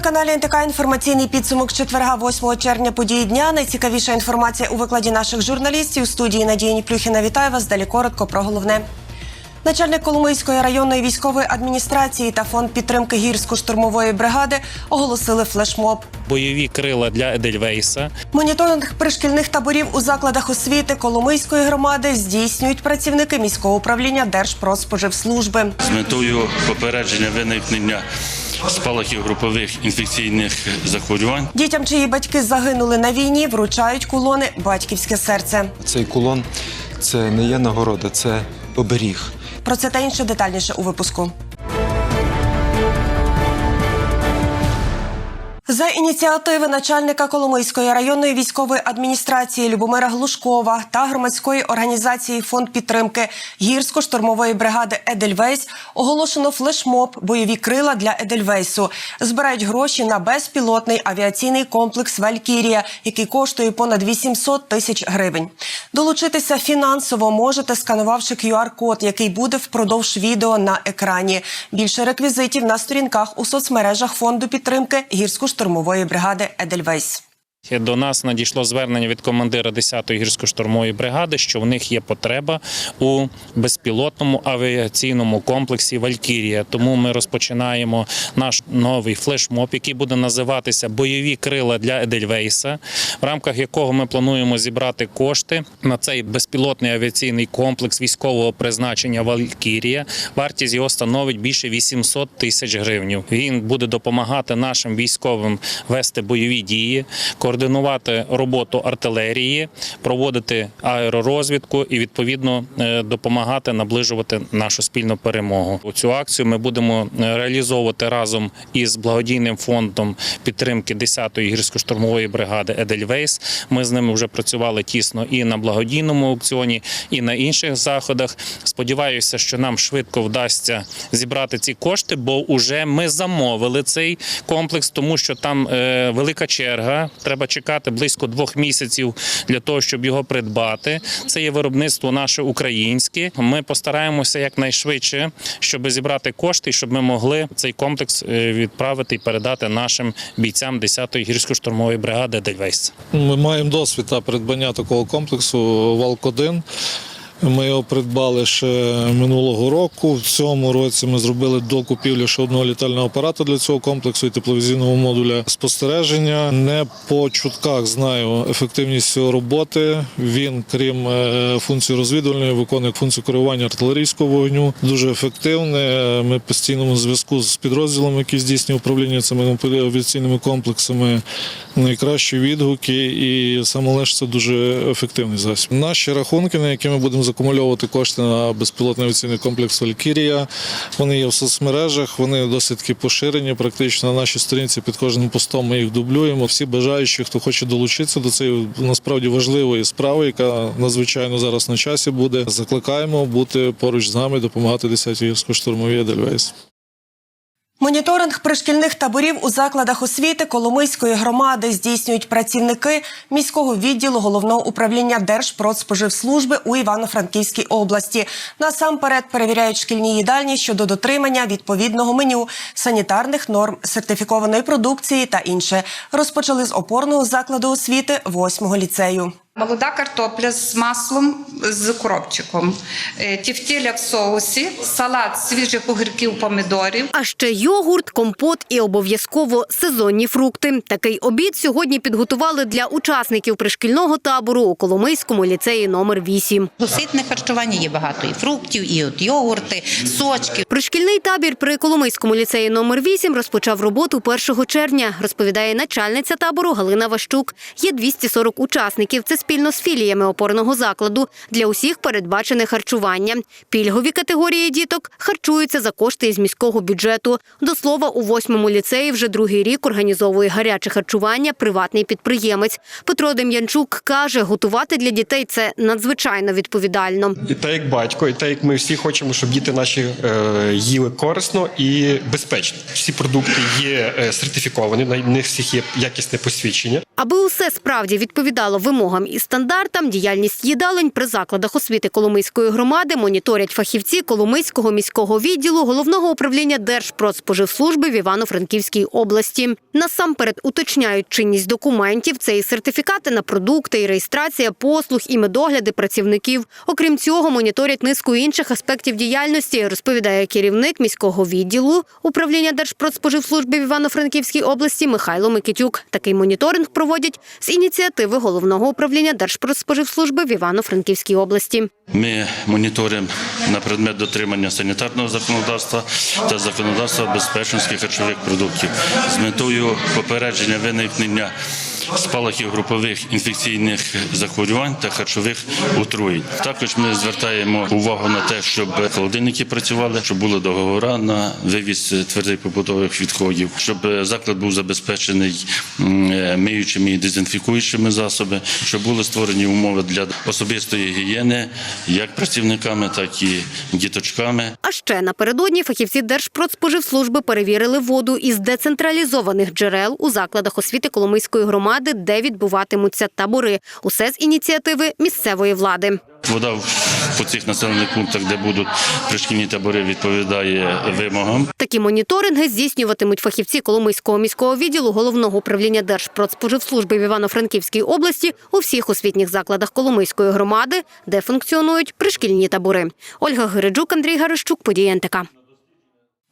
телеканалі НТК інформаційний підсумок четверга, 8 червня. Події дня. Найцікавіша інформація у викладі наших журналістів. У студії Надії Ніплюхіна вітаю вас. Далі коротко про головне. Начальник Коломийської районної військової адміністрації та фонд підтримки гірсько-штурмової бригади оголосили флешмоб. бойові крила для Едельвейса. Моніторинг пришкільних таборів у закладах освіти Коломийської громади здійснюють працівники міського управління Держпродспоживслужби. з метою попередження виникнення спалахів групових інфекційних захворювань. Дітям, чиї батьки загинули на війні, вручають кулони Батьківське серце. Цей кулон це не є нагорода, це оберіг. Про це та інше детальніше у випуску. За ініціативи начальника Коломийської районної військової адміністрації Любомира Глушкова та громадської організації Фонд підтримки гірсько-штурмової бригади Едельвейс оголошено флешмоб бойові крила для Едельвейсу. Збирають гроші на безпілотний авіаційний комплекс Валькірія, який коштує понад 800 тисяч гривень. Долучитися фінансово можете, сканувавши QR-код, який буде впродовж відео на екрані. Більше реквізитів на сторінках у соцмережах фонду підтримки гірсько-штурмової бригади Едельвейс. До нас надійшло звернення від командира 10-ї гірсько-штурмової бригади, що в них є потреба у безпілотному авіаційному комплексі Валькірія. Тому ми розпочинаємо наш новий флешмоб, який буде називатися Бойові крила для Едельвейса, в рамках якого ми плануємо зібрати кошти на цей безпілотний авіаційний комплекс військового призначення Валькірія. Вартість його становить більше 800 тисяч гривень. Він буде допомагати нашим військовим вести бойові дії, координувати роботу артилерії, проводити аеророзвідку і відповідно е, допомагати наближувати нашу спільну перемогу. Цю акцію ми будемо е, реалізовувати разом із благодійним фондом підтримки 10-ї гірсько-штурмової бригади Едельвейс. Ми з ними вже працювали тісно і на благодійному аукціоні, і на інших заходах. Сподіваюся, що нам швидко вдасться зібрати ці кошти, бо вже ми замовили цей комплекс, тому що там е, велика черга. Треба чекати близько двох місяців для того, щоб його придбати. Це є виробництво наше українське. Ми постараємося якнайшвидше, щоб зібрати кошти, щоб ми могли цей комплекс е, відправити і передати нашим бійцям 10-ї гірсько-штурмової бригади Дельвейс. Ми маємо досвід та придбання такого комплексу Валк-1. Ми його придбали ще минулого року. В цьому році ми зробили до купівлі ще одного літального апарату для цього комплексу і тепловізійного модуля спостереження. Не по чутках знаю ефективність цього роботи. Він, крім е, функції розвідувальної, виконує функцію керування артилерійського вогню. Дуже ефективне. Ми в постійному зв'язку з підрозділом, який здійснює управління цими авіаційними комплексами. Найкращі відгуки, і саме лише це дуже ефективний засіб. Наші рахунки, на які ми будемо закумульовувати кошти на безпілотний авіаційний комплекс Валькірія. Вони є в соцмережах, вони досить таки поширені. Практично на нашій сторінці під кожним постом ми їх дублюємо. Всі бажаючі, хто хоче долучитися до цієї насправді важливої справи, яка надзвичайно зараз на часі буде. Закликаємо бути поруч з нами, допомагати 10-й гірсько-штурмовій Едельвейс. Моніторинг пришкільних таборів у закладах освіти Коломийської громади здійснюють працівники міського відділу головного управління Держпродспоживслужби у Івано-Франківській області. Насамперед перевіряють шкільні їдальні щодо дотримання відповідного меню, санітарних норм, сертифікованої продукції та інше. Розпочали з опорного закладу освіти 8-го ліцею. Молода картопля з маслом з коробчиком, е, тівтєля в соусі, салат свіжих огірків, помідорів, А ще йогурт, компот і обов'язково сезонні фрукти. Такий обід сьогодні підготували для учасників пришкільного табору у Коломийському ліцеї номер 8. Ситне харчування є багато і фруктів, і от йогурти, сочки. Пришкільний табір при Коломийському ліцеї номер 8 розпочав роботу 1 червня, розповідає начальниця табору Галина Ващук. Є 240 учасників. Це спільно з філіями опорного закладу. Для усіх передбачене харчування. Пільгові категорії діток харчуються за кошти із міського бюджету. До слова, у восьмому ліцеї вже другий рік організовує гаряче харчування приватний підприємець. Петро Дем'янчук каже, готувати для дітей це надзвичайно відповідально. І те, як батько, і те, як ми всі хочемо, щоб діти наші е, їли корисно і безпечно. Всі продукти є е, сертифіковані, на них всіх є якісне посвідчення. Аби усе справді відповідало вимогам і стандартам діяльність їдалень при закладах освіти Коломийської громади моніторять фахівці Коломийського міського відділу головного управління Держпродспоживслужби в Івано-Франківській області. Насамперед уточняють чинність документів. Це і сертифікати на продукти, і реєстрація послуг, і медогляди працівників. Окрім цього, моніторять низку інших аспектів діяльності, розповідає керівник міського відділу управління Держпродспоживслужби в Івано-Франківській області Михайло Микитюк. Такий моніторинг проводять з ініціативи головного управління Держпродспоживслужби в Івано-Франківській області. Ми моніторимо на предмет дотримання санітарного законодавства та законодавства безпечності харчових продуктів з метою попередження виникнення спалахів групових інфекційних захворювань та харчових отруєнь. Також ми звертаємо увагу на те, щоб холодильники працювали, щоб були договори на вивіз твердих побутових відходів, щоб заклад був забезпечений е, миючими і дезінфікуючими засобами, щоб були створені умови для особистої гігієни як працівниками, так і діточками. А ще напередодні фахівці Держпродспоживслужби перевірили воду із децентралізованих джерел у закладах освіти Коломийської громади, де відбуватимуться табори. Усе з ініціативи місцевої влади. Вода по цих населених пунктах, де будуть пришкільні табори, відповідає вимогам. Такі моніторинги здійснюватимуть фахівці Коломийського міського відділу головного управління Держпродспоживслужби в Івано-Франківській області у всіх освітніх закладах Коломийської громади, де функціонують пришкільні табори. Ольга Гириджук, Андрій Гарищук, події НТК.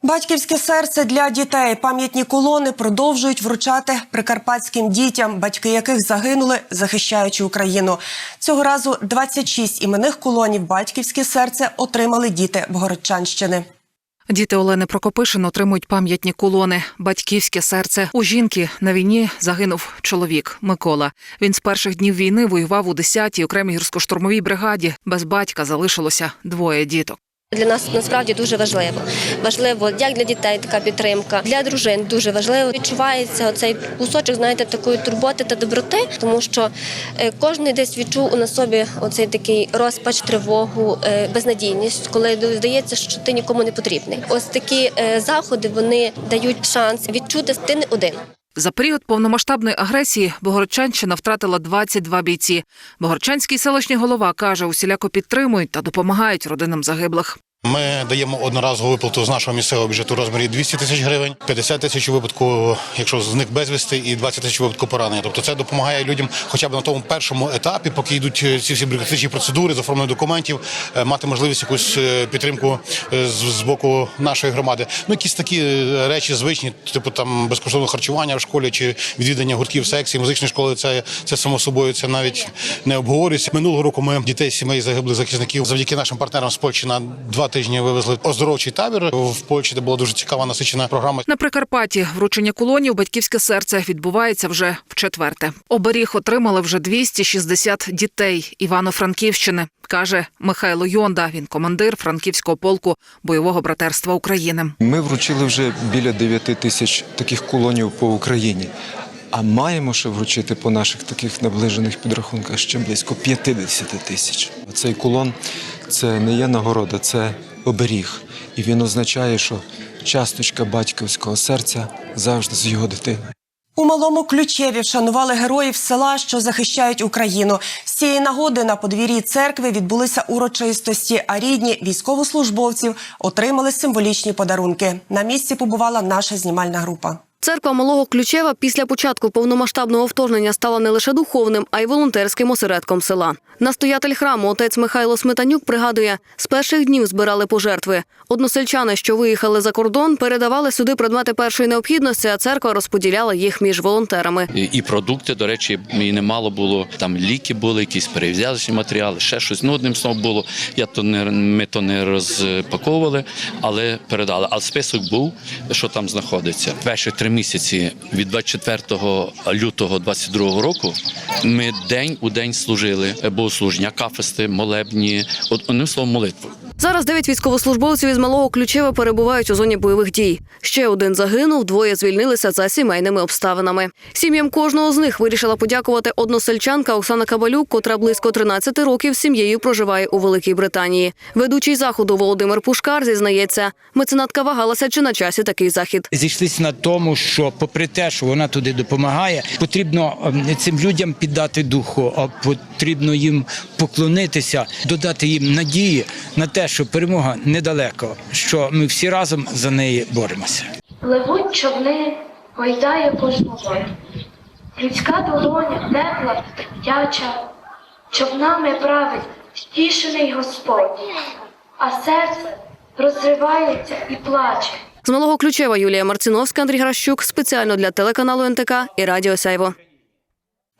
Батьківське серце для дітей. Пам'ятні колони продовжують вручати прикарпатським дітям, батьки яких загинули, захищаючи Україну. Цього разу 26 іменних колонів Батьківське серце отримали діти Богородчанщини. Діти Олени Прокопишин отримують пам'ятні кулони, батьківське серце. У жінки на війні загинув чоловік Микола. Він з перших днів війни воював у 10-й окремій гірсько-штурмовій бригаді. Без батька залишилося двоє діток. Для нас насправді дуже важливо. Важливо як для дітей така підтримка, для дружин дуже важливо. Відчувається оцей кусочок, знаєте, такої турботи та доброти, тому що е, кожен десь відчув на собі оцей такий розпач, тривогу, е, безнадійність, коли здається, що ти нікому не потрібний. Ось такі е, заходи вони дають шанс відчути, що ти не один. За період повномасштабної агресії Богородчанщина втратила 22 бійці. Богорчанський селищний голова каже, усіляко підтримують та допомагають родинам загиблих. Ми даємо одноразову виплату з нашого місцевого бюджету у розмірі 200 тисяч гривень, 50 тисяч у випадку, якщо зник безвісти, і 20 тисяч у випадку поранення. Тобто це допомагає людям, хоча б на тому першому етапі, поки йдуть е, ці всі бюрократичні процедури з оформлення документів, е, мати можливість якусь е, підтримку з, боку нашої громади. Ну якісь такі речі звичні, типу там безкоштовне харчування в школі чи відвідання гуртків секції, музичної школи. Це це само собою це навіть не обговорюється. Минулого року ми дітей сімей загиблих захисників завдяки нашим партнерам з Польщі на два тижні вивезли оздоровчий табір в Польщі, де була дуже цікава насичена програма. На Прикарпатті вручення кулонів батьківське серце відбувається вже в четверте. Оберіг отримали вже 260 дітей Івано-Франківщини, каже Михайло Йонда. Він командир франківського полку бойового братерства України. Ми вручили вже біля 9 тисяч таких кулонів по Україні. А маємо ще вручити по наших таких наближених підрахунках ще близько 50 тисяч. Цей кулон це не є нагорода, це оберіг. І він означає, що часточка батьківського серця завжди з його дитиною. У малому ключеві вшанували героїв села, що захищають Україну. З цієї нагоди на подвір'ї церкви відбулися урочистості, а рідні військовослужбовців отримали символічні подарунки. На місці побувала наша знімальна група. Церква Малого Ключева після початку повномасштабного вторгнення стала не лише духовним, а й волонтерським осередком села. Настоятель храму отець Михайло Сметанюк пригадує, з перших днів збирали пожертви. Односельчани, що виїхали за кордон, передавали сюди предмети першої необхідності, а церква розподіляла їх між волонтерами. І, продукти, до речі, і немало було. Там ліки були, якісь перев'язочні матеріали, ще щось. Ну, одним словом було. Я то не ми то не розпаковували, але передали. Але список був, що там знаходиться. Перші три місяці від 24 лютого 22 року ми день у день служили богослуження, кафести, молебні, одним словом, молитву. Зараз дев'ять військовослужбовців із малого ключева перебувають у зоні бойових дій. Ще один загинув, двоє звільнилися за сімейними обставинами. Сім'ям кожного з них вирішила подякувати односельчанка Оксана Кабалюк, котра близько 13 років з сім'єю проживає у Великій Британії. Ведучий заходу Володимир Пушкар зізнається, меценатка вагалася, чи на часі такий захід. зійшлися на тому, що, попри те, що вона туди допомагає, потрібно ем, цим людям піддати духу, а потрібно їм поклонитися, додати їм надії на те, що перемога недалеко, що ми всі разом за неї боремося. Пливуть човни, гойдає кожну воду. Людська долоня тепла, тремтяча, човнами править втішений Господь, а серце розривається і плаче. З малого ключева Юлія Марциновська, Андрій Гращук спеціально для телеканалу НТК і Радіо Сяйво.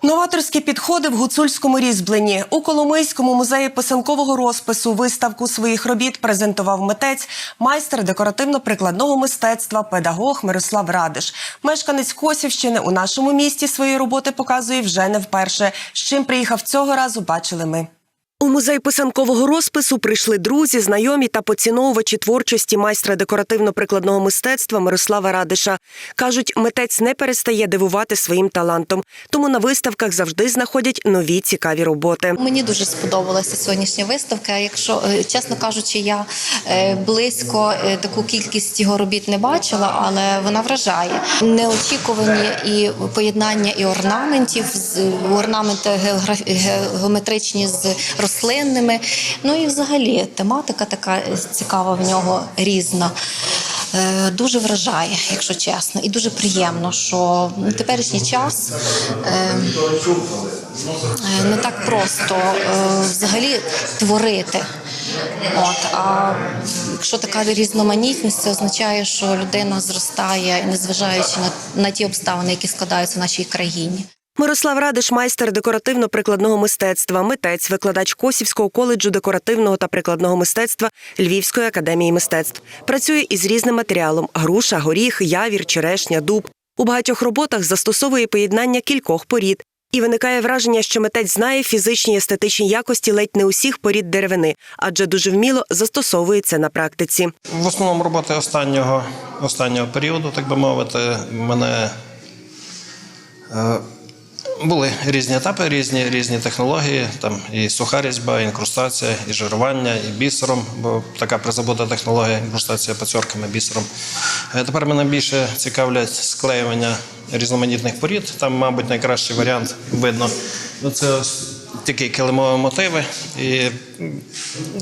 Новаторські підходи в гуцульському різьбленні у Коломийському музеї писанкового розпису виставку своїх робіт презентував митець, майстер декоративно-прикладного мистецтва, педагог Мирослав Радиш. Мешканець Косівщини у нашому місті свої роботи показує вже не вперше. З чим приїхав цього разу, бачили ми. У музей писанкового розпису прийшли друзі, знайомі та поціновувачі творчості майстра декоративно-прикладного мистецтва Мирослава Радиша. Кажуть, митець не перестає дивувати своїм талантом, тому на виставках завжди знаходять нові цікаві роботи. Мені дуже сподобалася сьогоднішня виставка. Якщо е, чесно кажучи, я е, близько е, таку кількість його робіт не бачила, але вона вражає. Неочікувані і поєднання і орнаментів з орнаменти геометричні з рослинними. Ну і взагалі тематика така цікава в нього різна. Е, Дуже вражає, якщо чесно, і дуже приємно, що в теперішній час е, Е, не так просто взагалі творити. От, а якщо така різноманітність, це означає, що людина зростає, незважаючи на, на ті обставини, які складаються в нашій країні. Мирослав Радиш, майстер декоративно-прикладного мистецтва, митець, викладач Косівського коледжу декоративного та прикладного мистецтва Львівської академії мистецтв. Працює із різним матеріалом: груша, горіх, явір, черешня, дуб. У багатьох роботах застосовує поєднання кількох порід. І виникає враження, що митець знає фізичні і естетичні якості ледь не усіх порід деревини, адже дуже вміло застосовує це на практиці. В основному роботи останнього, останнього періоду, так би мовити, мене е, були різні етапи, різні, різні технології, там і суха різьба, і інкрустація, і жирування, і бісером, бо така призабута технологія інкрустація пацьорками, бісером. Е, Тепер мене більше цікавлять склеювання різноманітних порід. Там, мабуть, найкращий варіант видно. Ну, Це такі килимові мотиви і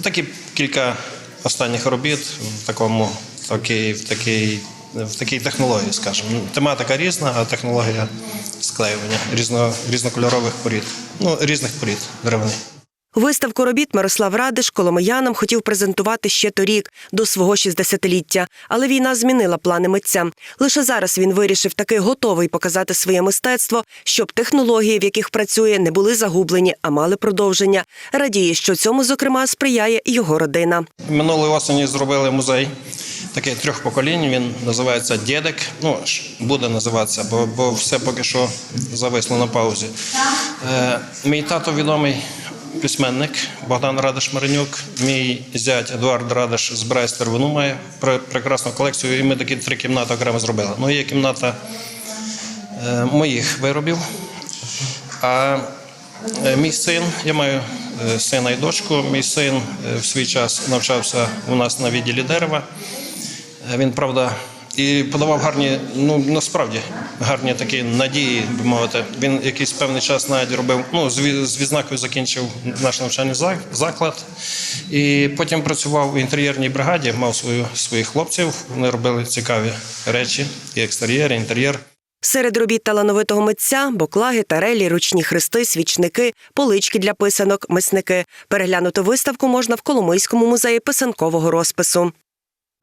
такі кілька останніх робіт в такому такій, в такій, в такій технології, скажімо. Тематика різна, а технологія склеювання різно, різнокольорових порід, ну різних порід деревини. Виставку робіт Мирослав Радиш коломиянам хотів презентувати ще торік, до свого 60-ліття. Але війна змінила плани митця. Лише зараз він вирішив таки готовий показати своє мистецтво, щоб технології, в яких працює, не були загублені, а мали продовження. Радіє, що цьому, зокрема, сприяє його родина. Минулої осені зробили музей. Такий трьох поколінь. Він називається Дєдек. Ну буде називатися, бо, бо все поки що зависло на паузі. Е, мій тато відомий письменник Богдан Радиш Маринюк. Мій зять Едуард Радиш збирає старовину, має прекрасну колекцію. І ми такі три кімнати окремо зробили. Ну, є кімната е, моїх виробів. А е, мій син, я маю е, сина і дочку. Мій син е, в свій час навчався у нас на відділі дерева. Е, Він, правда, і подавав гарні, ну насправді гарні такі надії, би мовити. Він якийсь певний час навіть робив. Ну, з з відзнакою закінчив наш навчальний заклад. І потім працював в інтер'єрній бригаді, мав свою, своїх хлопців. Вони робили цікаві речі, і екстер'єр, і інтер'єр. Серед робіт талановитого митця боклаги, тарелі, ручні хрести, свічники, полички для писанок, мисники. Переглянути виставку можна в Коломийському музеї писанкового розпису.